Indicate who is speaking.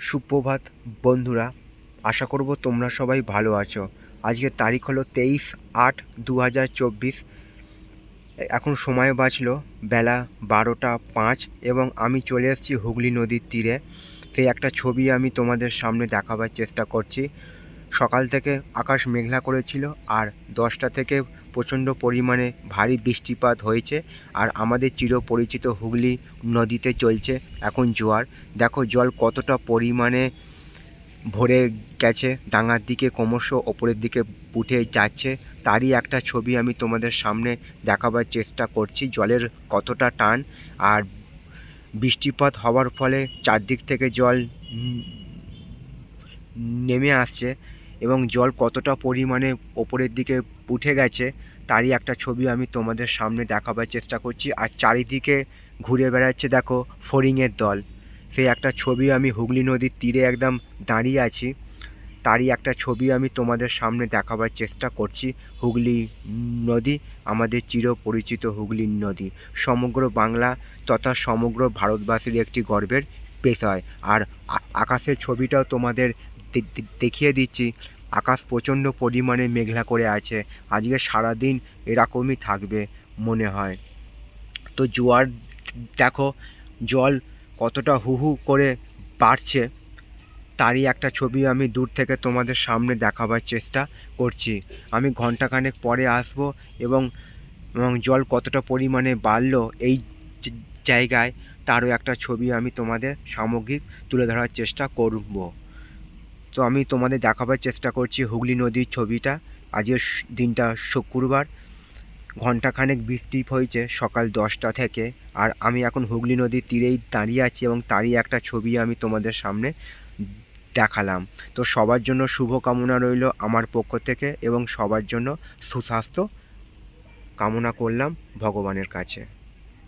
Speaker 1: সুপ্রভাত, বন্ধুরা। আশা করব তোমরা সবাই ভালো আছো। আজকের তারিখ হলো তেইশ আট দু হাজার চব্বিশ। এখন সময় বাঁচলো বেলা বারোটা পাঁচ এবং আমি চলে এসেছি হুগলি নদীর তীরে। সেই একটা ছবি আমি তোমাদের সামনে দেখাবার চেষ্টা করছি। সকাল থেকে আকাশ মেঘলা করেছিল আর দশটা থেকে প্রচণ্ড পরিমাণে ভারী বৃষ্টিপাত হয়েছে আর আমাদের চিরপরিচিত হুগলি নদীতে চলছে এখন জোয়ার। দেখো জল কতটা পরিমাণে ভরে গেছে, ডাঙার দিকে ক্রমশ ওপরের দিকে উঠে যাচ্ছে। তারই একটা ছবি আমি তোমাদের সামনে দেখাবার চেষ্টা করছি, জলের কতটা টান। আর বৃষ্টিপাত হওয়ার ফলে চারদিক থেকে জল নেমে আসছে এবং জল কতটা পরিমাণে ওপরের দিকে উঠে গেছে, তারই একটা ছবি আমি তোমাদের সামনে দেখাবার চেষ্টা করছি। আর চারিদিকে ঘুরে বেড়াচ্ছে দেখো, ফড়িংয়ের দল। সেই একটা ছবি আমি হুগলি নদীর তীরে একদম দাঁড়িয়ে আছি, তারই একটা ছবি আমি তোমাদের সামনে দেখাবার চেষ্টা করছি। হুগলি নদী, আমাদের চিরপরিচিত হুগলি নদী। সমগ্র বাংলা তথা সমগ্র ভারতবাসীর একটি গর্বের বিষয়। আর আকাশের ছবিটাও তোমাদের দেখিয়ে দিচ্ছি। আকাশ প্রচণ্ড পরিমাণে মেঘলা করে আছে। আজকে সারাদিন এরকমই থাকবে মনে হয়। তো জোয়ার, দেখো, জল কতটা হু হু করে বাড়ছে, তারই একটা ছবি আমি দূর থেকে তোমাদের সামনে দেখাবার চেষ্টা করছি। আমি ঘন্টাখানেক পরে আসব এবং এবং জল কতটা পরিমাণে বাড়লো এই জায়গায়, তারও একটা ছবি আমি তোমাদের সামগ্রিক তুলে ধরার চেষ্টা করব। তো আমি তোমাদের দেখাবার চেষ্টা করছি হুগলি নদীর ছবিটা। আজকের দিনটা শুক্রবার। ঘন্টাখানেক বৃষ্টি হয়েছে সকাল দশটা থেকে। আর আমি এখন হুগলি নদীর তীরেই দাঁড়িয়ে আছি এবং তারই একটা ছবি আমি তোমাদের সামনে দেখালাম। তো সবার জন্য শুভ কামনা রইল আমার পক্ষ থেকে এবং সবার জন্য সুস্বাস্থ্য কামনা করলাম ভগবানের কাছে।